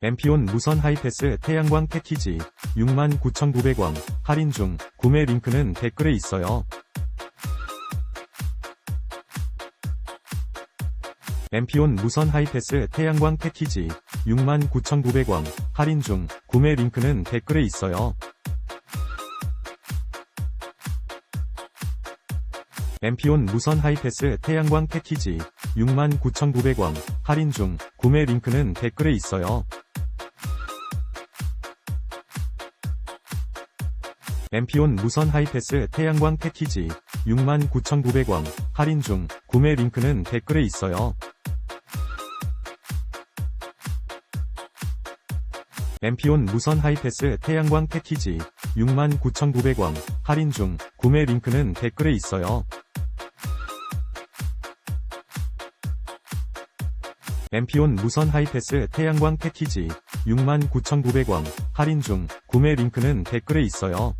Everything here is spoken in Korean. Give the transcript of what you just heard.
엠피온 무선 하이패스 태양광 패키지 69,900원 할인 중 구매 링크는 댓글에 있어요. 엠피온 무선 하이패스 태양광 패키지 69,900원 할인 중 구매 링크는 댓글에 있어요. 엠피온 무선 하이패스 태양광 패키지 69,900원 할인 중 구매 링크는 댓글에 있어요. 엠피온 무선 하이패스 태양광 패키지 69,900원 할인 중 구매 링크는 댓글에 있어요. 엠피온 무선 하이패스 태양광 패키지 69,900원 할인 중 구매 링크는 댓글에 있어요. 엠피온 무선 하이패스 태양광 패키지 69,900원 할인 중 구매 링크는 댓글에 있어요.